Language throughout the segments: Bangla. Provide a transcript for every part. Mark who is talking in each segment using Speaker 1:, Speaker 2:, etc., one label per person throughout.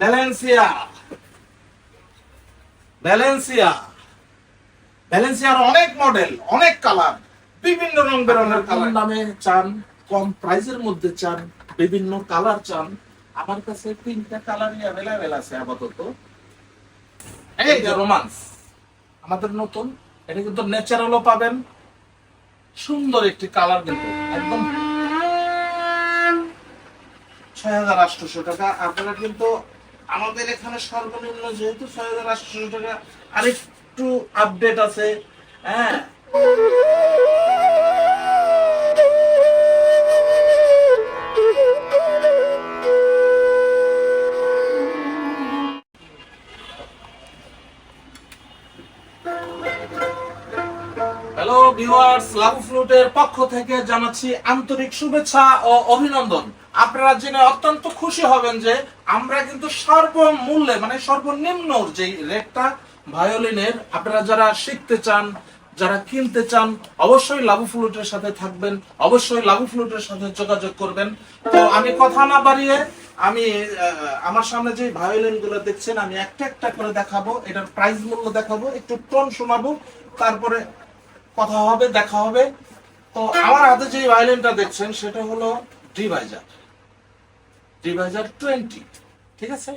Speaker 1: ব্যালেন্সিয়া ব্যালেন্সিয়া ব্যালেন্সিয়ার অনেক মডেল অনেক কালার বিভিন্ন রং বেরঙের কালার
Speaker 2: দামে চান কম প্রাইসের মধ্যে চান বিভিন্ন কালার চান? আমার কাছে তিনটা কালারই অ্যাভেলেবেল আছে আপাতত।
Speaker 1: এই যে রোমান্স
Speaker 2: আমাদের নতুন এটা কিন্তু ন্যাচারালও পাবেন। সুন্দর একটি কালার কিন্তু একদম
Speaker 1: ছয় হাজার আটশোশো টাকা। আপনারা কিন্তু আমাদের এখানে সর্বনিম্ন যেহেতু ছয় হাজার আটশো টাকা, আরেকটু আপডেট আছে। হ্যাঁ।
Speaker 2: হ্যালো ভিউয়ার্স লাভু ফ্লুটের পক্ষ থেকে জানাচ্ছি আন্তরিক শুভেচ্ছা ও অভিনন্দন। আপনারা জেনে অত্যন্ত খুশি হবেন যে আমরা কিন্তু সর্বমূল্যে মানে সর্বনিম্ন যে রেটটা ভায়োলিনের, আপনারা যারা শিখতে চান, যারা কিনতে চান, অবশ্যই লাভু ফ্লুটের সাথে থাকবেন, অবশ্যই লাভু ফ্লুটের সাথে যোগাযোগ করবেন। তো আমি কথা না বাড়িয়ে আমি আমার সামনে যে ভায়োলিনগুলো দেখছেন, আমি একটা একটা করে দেখাবো। এটার প্রাইস মূল্য দেখাবো, একটু টোন শোনাবো, তারপরে কথা হবে, দেখা হবে। তো আমার হাতে যে ভায়োলিনটা দেখছেন, সেটা হলো ডিভাইজার ঠিক আছে?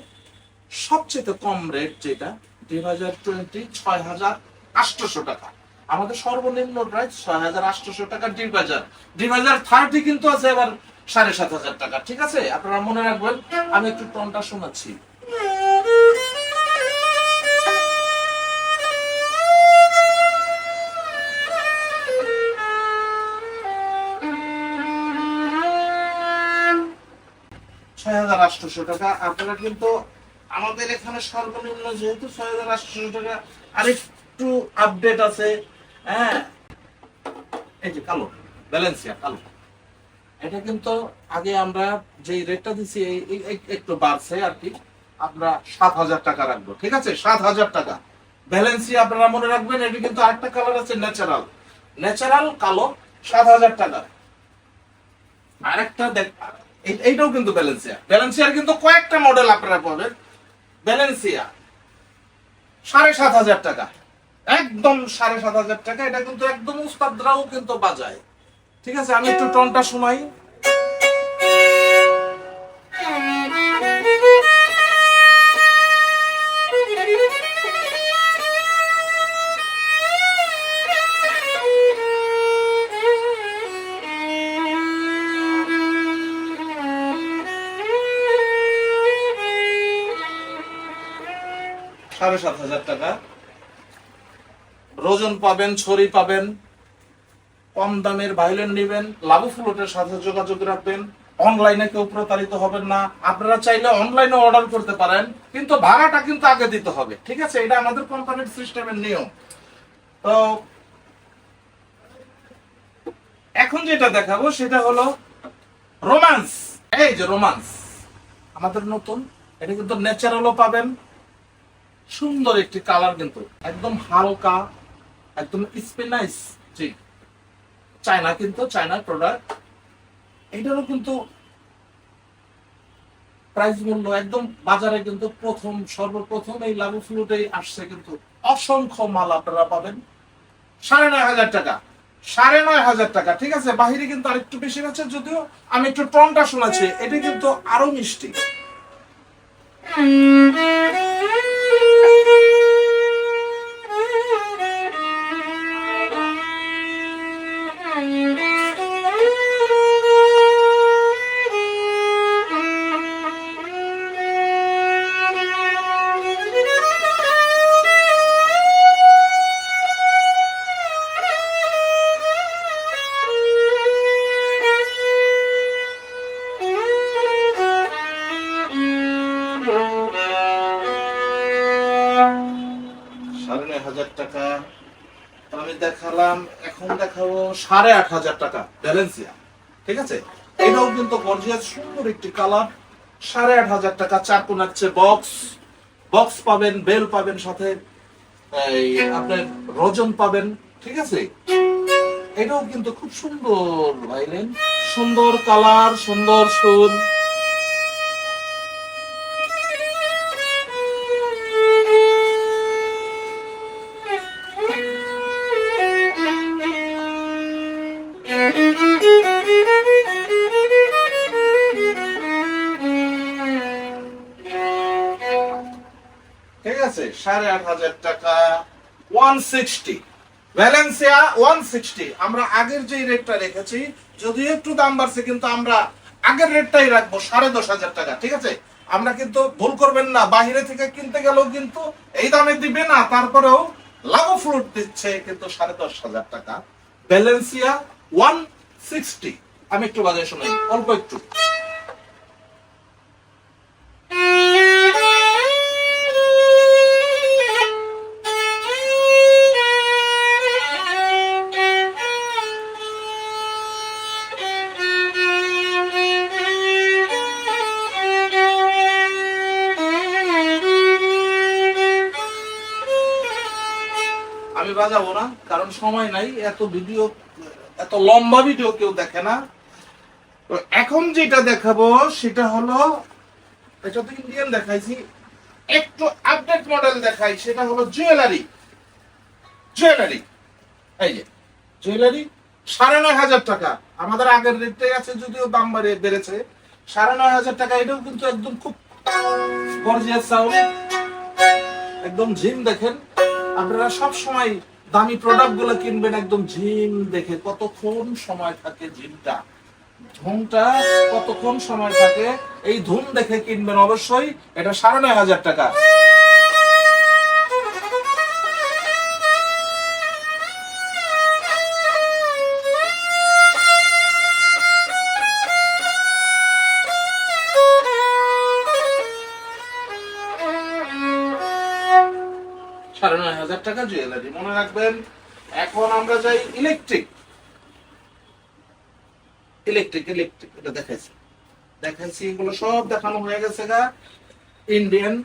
Speaker 2: সবচেয়ে কম রেট যেটা ডিভাইজার টোয়েন্টি ছয় হাজার আটশোশো টাকা। আমাদের সর্বনিম্ন প্রায় ছয় হাজার আটশোশো টাকা ডিভাইজার ডিভাইজার থার্টি কিন্তু আছে এবার সাড়ে সাত হাজার টাকা, ঠিক আছে? আপনারা মনে রাখবেন, আমি একটু টনটা শোনাচ্ছি।
Speaker 1: আটশোশো টাকা। আপনারা কিন্তু আমাদের এখানে সর্বনিম্ন যেহেতু ছয় হাজার আটশোশো টাকা, আরেকটু আপডেট আছে। হ্যাঁ।
Speaker 2: এই যে কালো ব্যালেন্সিয়া কালো। এটা কিন্তু আগে আমরা যে রেটটা দিছি একটু বাড়ছে আর কি। আমরা সাত হাজার টাকা রাখব, ঠিক আছে? সাত হাজার টাকা। ব্যালেন্সি আপনারা মনে রাখবেন, এটা কিন্তু আরেকটা কালার আছে ন্যাচারাল ন্যাচারাল কালো, সাত হাজার টাকা। আরেকটা দেখ এইটাও কিন্তু ব্যালেন্সিয়া ব্যালেন্সিয়ার কিন্তু কয়েকটা মডেল আপনারা পাবেন। ব্যালেন্সিয়া সাড়ে সাত হাজার টাকা। একদম সাড়ে সাত হাজার টাকা। এটা কিন্তু একদম উস্তাদরাও কিন্তু বাজায়। ঠিক আছে? আমি একটু টনটা শোনাই সাড়ে সাত হাজার টাকা। রোজন পাবেন, ছড়ি পাবেন, কম দামের ভায়োলিন নেবেন লাভু ফ্লোটের সাথে যোগাযোগ রাখবেন। অনলাইনে কেউ প্রতারিত হবেন না। আপনারা চাইলে অনলাইনে অর্ডার করতে পারেন, কিন্তু ভাড়াটা কিন্তু আগে দিতে হবে, ঠিক আছে? এটা আমাদের কোম্পানির সিস্টেমের নিয়ম। তো, এখন যেটা দেখাবো সেটা হলো রোমান্স এই যে রোমান্স আমাদের নতুন, এটা কিন্তু ন্যাচারালও পাবেন। সুন্দর একটি কালার কিন্তু। একদম হালকা, একদম স্পিনাইস জি চায়না কিন্তু, চায়নার প্রোডাক্ট এটারও কিন্তু প্রাইস মূল্য একদম বাজারে কিন্তু প্রথম, সর্বপ্রথম এই লাগু ফ্লুটেই আসছে কিন্তু। অসংখ্য মাল আপনারা পাবেন। সাড়ে নয় হাজার টাকা। সাড়ে নয় হাজার টাকা, ঠিক আছে? বাহিরে কিন্তু আরেকটু বেশি আছে, যদিও আমি একটু টনটা শোনাচ্ছি। এটা কিন্তু আরও মিষ্টি। টাকা। আমি দেখালাম, এখন দেখাবো সাড়ে আট হাজার টাকা ব্যালেন্সিয়া ঠিক আছে? এটাও কিন্তু সুন্দর একটি কালার সাড়ে আট হাজার টাকা বক্স বক্স পাবেন বেল পাবেন সাথে। এই আপনার রজন পাবেন, ঠিক আছে? এটাও কিন্তু খুব সুন্দর, ভাইলেন। সুন্দর কালার সুন্দর সুর।
Speaker 1: সাড়ে আট হাজার টাকা one sixty Valencia one sixty আমরা আগের যে রেটটা রেখেছি যদিও একটু দাম বাড়ছে, কিন্তু আমরা আগের রেটটাই রাখব সাড়ে দশ হাজার টাকা, ঠিক আছে? আমরা কিন্তু ভুল করবেন না বাইরে থেকে কিনতে গেলেও কিন্তু এই দামে দিবে না, তারপরেও লাগো ফ্রুট দিচ্ছে কিন্তু সাড়ে দশ হাজার টাকা। ভ্যালেন্সিয়া ওয়ান সিক্সটি আমি একটু বাজারে শোনাই অল্প একটু। বাজাবো না, কারণ সময় নাই, এত ভিডিও এত লম্বা ভিডিও কেউ দেখে না। তো এখন যেটা দেখাবো, সেটা হলো এটা তো ইন্ডিয়ান দেখাইছি, একটু আপডেট মডেল দেখাই, সেটা হলো জুয়েলারি জুয়েলারি এই যে জুয়েলারি সাড়ে নয় হাজার টাকা। আমাদের আগের রেটটাই আছে, যদিও দাম বাড়ে, বেড়েছে। সাড়ে নয় হাজার টাকা, এটাও কিন্তু একদম খুব গর্জিয়াস সাউন্ড একদম ঝিম দেখেন। আপনারা সব সময় দামি প্রোডাক্টগুলো কিনবেন একদম ঝিম দেখে। কতক্ষণ সময় থাকে ঝিমটা? ধুমটা কতক্ষণ সময় থাকে? এই ধুম দেখে কিনবেন অবশ্যই। এটা সাড়ে নয় হাজার টাকা। টাকা জুয়েলারি মনে রাখবেন, এখন আমরা যাই ইলেকট্রিক ইলেকট্রিক ইলেকট্রিক এটা দেখাইছি। দেখাইছি, এগুলো সব দেখানো হয়ে গেছে গা। ইন্ডিয়ান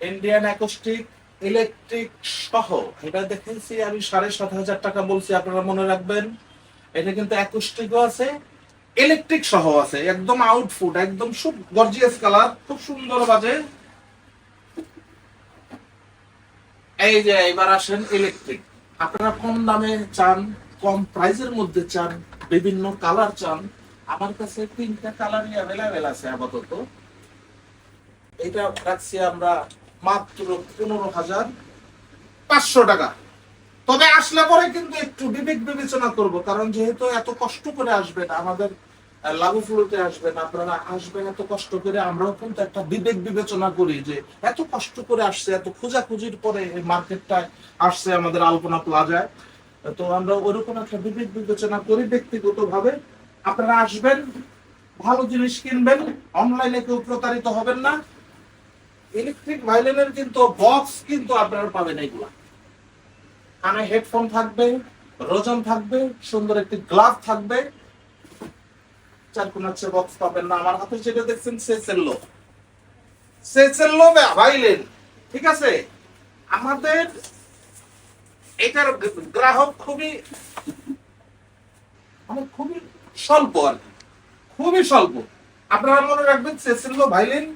Speaker 1: ইন্ডিয়ান অ্যাকোস্টিক ইলেকট্রিক সহ। এটা দেখাইছি আমি সাড়ে সাত হাজার টাকা বলছি, আপনারা মনে রাখবেন। এটা কিন্তু অ্যাকোস্টিকও আছে ইলেকট্রিক সহ আছে। একদম আউটফুট একদম খুব গর্জিয়াস কালার খুব সুন্দর বাজে। এই যে এবার আসেন ইলেকট্রিক আপনারা কম দামে চান, কম প্রাইসের মধ্যে চান, বিভিন্ন কালার চান। আমার কাছে তিনটা কালারই অ্যাভেলেবেল আছে আপাতত। এটা রাখছি আমরা মাত্র পনেরো হাজার পাঁচশো টাকা। তবে আসলে পরে কিন্তু একটু বিবেক বিবেচনা করব, কারণ যেহেতু এত কষ্ট করে আসবেন, আমাদের লাগু ফ্লোতে আসবেন, আপনারা আসবেন, এত কষ্ট করে আমরাও কিন্তু একটা বিবেক বিবেচনা করি যে এত কষ্ট করে আসছে, এত খোঁজাখুঁজির পরে এই মার্কেটটায় আসছে আমাদের আলপনা প্লাজায়। তো আমরা ওরকম একটা বিবেক বিবেচনা করি ব্যক্তিগত ভাবে আপনারা আসবেন, ভালো জিনিস কিনবেন, অনলাইনে কেউ প্রতারিত হবেন না। ইলেকট্রিক ভাইলেনের কিন্তু বক্স কিন্তু আপনারা পাবেন এইগুলা কানে হেডফোন থাকবে, রোজন থাকবে, সুন্দর একটি গ্লাভ থাকবে। চার বক্স পাবেন না। আমার হাতে যেটা দেখছেন ভাইলেন। ঠিক আছে? আমাদের এটার গ্রাহক খুবই মানে খুবই স্বল্প আর খুবই স্বল্প। আপনারা মনে রাখবেন সেসেল্লো ভাইলিন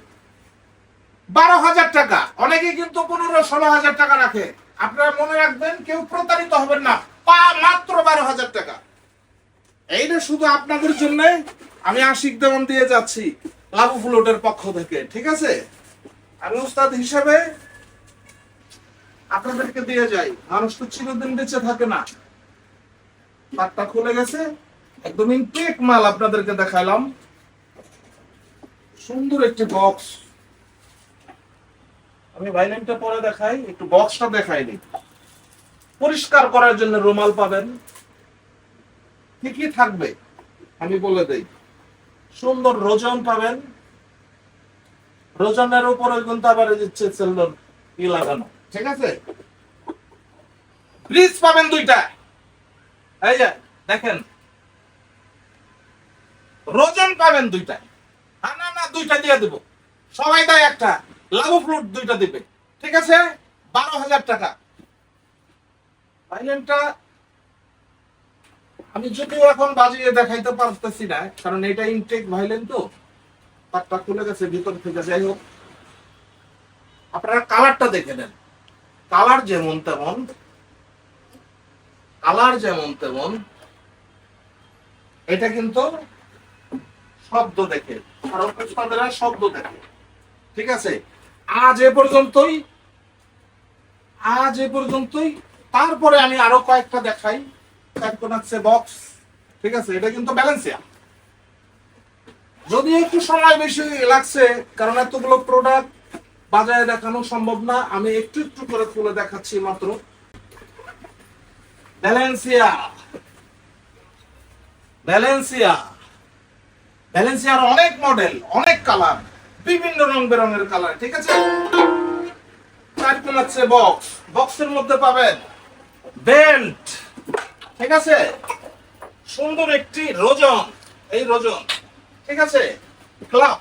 Speaker 1: বারো হাজার টাকা। অনেকে কিন্তু পনেরো, ষোলো হাজার টাকা রাখে। আপনারা মনে রাখবেন, কেউ প্রতারিত হবেন না। পা মাত্র বারো হাজার টাকা। এইটা শুধু আপনাদের জন্য আমি আশিক দেওয়ান দিয়ে যাচ্ছি লাভু ফ্লোটের পক্ষ থেকে, ঠিক আছে? আমি উস্তাদ হিসেবে আপনাদেরকে দিয়ে যাই। মানুষ তো চিরদিন বেঁচে থাকে না। পাটটা খুলে গেছে। একদম ইনটেক মাল আপনাদেরকে দেখাইলাম সুন্দর একটি বক্স আমি ভাইলেনটা পরে দেখাই, একটু বক্সটা দেখাইনি পরিষ্কার করার জন্য রুমাল পাবেন। কি থাকবে? আমি বলে দেই। সুন্দর রোজন পাবেন। রোজনের উপরে কিন্তু আবার এই যে ই লাগানো। ঠিক আছে? ব্রিজ পাবেন দুইটা। এই যে, দেখেন। রোজন পাবেন দুইটা। না না দুইটা দিয়ে দেবো। সবাই দেয় একটা। লাভু ফ্রুট দুইটা দিবে। ঠিক আছে? বারো হাজার টাকা। ভাইলেনটা আমি যদিও এখন বাজিয়ে দেখাইতে পারতেছি না, কারণ এটা ইনটেক ভাইলেন তো তারটা খুলে গেছে, ভিতর থেকে যাই হোক। আপনারা কালারটা দেখে নেন। কালার যেমন তেমন কালার যেমন তেমন, এটা কিন্তু শব্দ দেখে, আর শব্দ দেখে। ঠিক আছে? আজ এ পর্যন্তই, আজ এ পর্যন্তই। তারপরে আমি আরও কয়েকটা দেখাই। যদি একটু সময় বেশি লাগছে, কারণ এতগুলো প্রোডাক্ট বাজারে দেখানো সম্ভব না, আমি একটু একটু করে দেখাচ্ছি মাত্র। ব্যালেন্সিয়া ব্যালেন্সিয়া অনেক মডেল অনেক কালার বিভিন্ন রং বেরঙের কালার ঠিক আছে? বক্স বক্সের মধ্যে পাবেন বেল্ট ঠিক আছে? সুন্দর একটি রোজন, এই রোজন, ঠিক আছে? ক্লাব।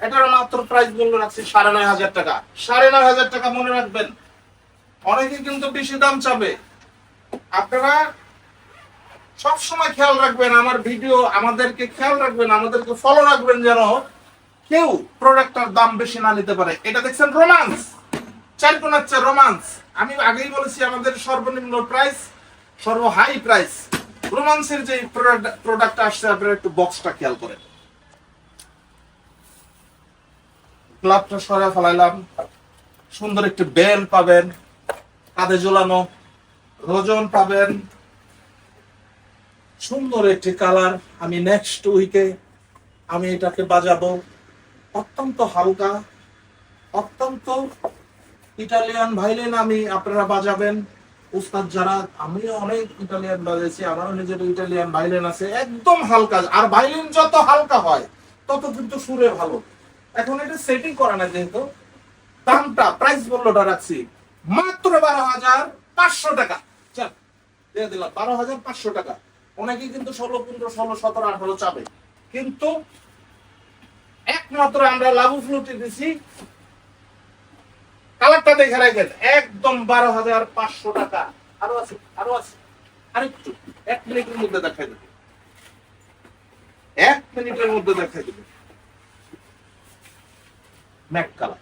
Speaker 1: এটার মাত্র প্রাইস মূল্য রাখছি সাড়ে নয় হাজার টাকা। সাড়ে নয় হাজার টাকা মনে রাখবেন। অনেকে কিন্তু বেশি দাম চাবে। আপনারা সব সময় খেয়াল রাখবেন, আমার ভিডিও আমাদেরকে খেয়াল রাখবেন, আমাদেরকে ফলো রাখবেন যেন কেউ প্রোডাক্টটার দাম বেশি না নিতে পারে। এটা দেখছেন রোমান্স চার কোন রোমান্স আমি আগেই বলেছি, আমাদের সর্বনিম্ন প্রাইস সর্ব হাই প্রাইস রোমান্সের যে প্রোডাক্ট আসছে, আপনারা একটু বক্সটা খেয়াল করেন। ক্লাবটা সরা ফেলাইলাম। সুন্দর একটি বেল পাবেন, কাঁধে ঝোলানো রোজন পাবেন। সুন্দর একটি কালার আমি নেক্সট উইকে আমি এটাকে বাজাবো। অত্যন্ত হালকা, অত্যন্ত ইটালিয়ান ভাইলেন আমি, আপনারা বাজাবেন। উস্তাদ যারা, আমি অনেক ইটালিয়ান বাজাইছি, আমারও নিজের ইটালিয়ান ভাইলেন আছে। একদম হালকা, আর ভাইলিন যত হালকা হয়, তত কিন্তু সুরে ভালো। এখন এটা সেটিং করা না যেহেতু। দামটা প্রাইস মূল্যটা রাখছি। মাত্র বারো হাজার পাঁচশো টাকা। দিয়ে দিলাম, বারো হাজার পাঁচশো টাকা। অনেকে কিন্তু ষোলো, পনেরো, ষোলো, সতেরো, আঠারো চাবে। কিন্তু একমাত্র আমরা লাভু ফ্লুটি দিছি কালারটা দেখে রাখেন একদম বারো হাজার পাঁচশো টাকা। আরও আছে আরও আছে। আরেকটু, এক মিনিটের মধ্যে দেখাই দেবে। এক মিনিটের মধ্যে দেখাই দেবে। Matte colour.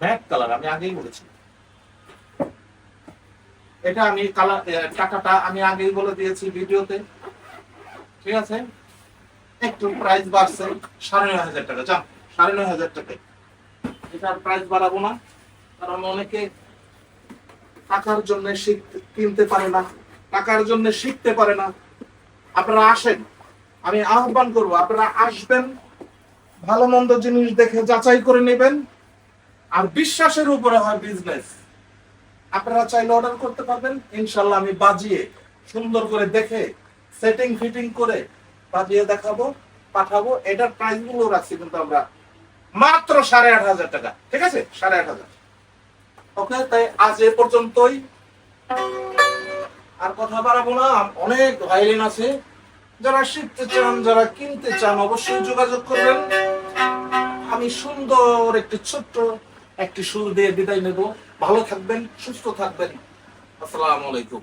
Speaker 1: ম্যাট কালার, আমি আগেই বলেছি। এটা আমি কালার টাকাটা আমি আগেই বলে দিয়েছি ভিডিওতে। ঠিক আছে? একটু প্রাইস বাড়ছে, সাড়ে নয় হাজার টাকা। যান, সাড়ে নয় হাজার টাকা এটার প্রাইস বাড়াবো না। কারণ অনেকে টাকার জন্য শিখতে কিনতে পারে না, টাকার জন্য শিখতে পারে না। আপনারা আসেন, আমি আহ্বান করব, আপনারা আসবেন, ভালো মন্দ জিনিস দেখে যাচাই করে নেবেন, আর বিশ্বাসের উপরে হয় বিজনেস আপনারা চাইলে অর্ডার করতে পারবেন, ইনশাল্লাহ আমি বাজিয়ে, সুন্দর করে দেখে সেটিং ফিটিং করে বাজিয়ে দেখাবো, পাঠাবো। এটার প্রাইসগুলো রাখছি কিন্তু আমরা মাত্র সাড়ে আট হাজার টাকা, ঠিক আছে? সাড়ে আট হাজার। ওকে, তাই আজ এ পর্যন্তই। আর কথা বাড়াবো না, অনেক ভাইলিন আছে। যারা শিখতে চান, যারা কিনতে চান, অবশ্যই যোগাযোগ করবেন। আমি সুন্দর একটি ছোট্ট একটি সুর দিয়ে বিদায় নেব। ভালো থাকবেন, সুস্থ থাকবেন। আসসালামু আলাইকুম।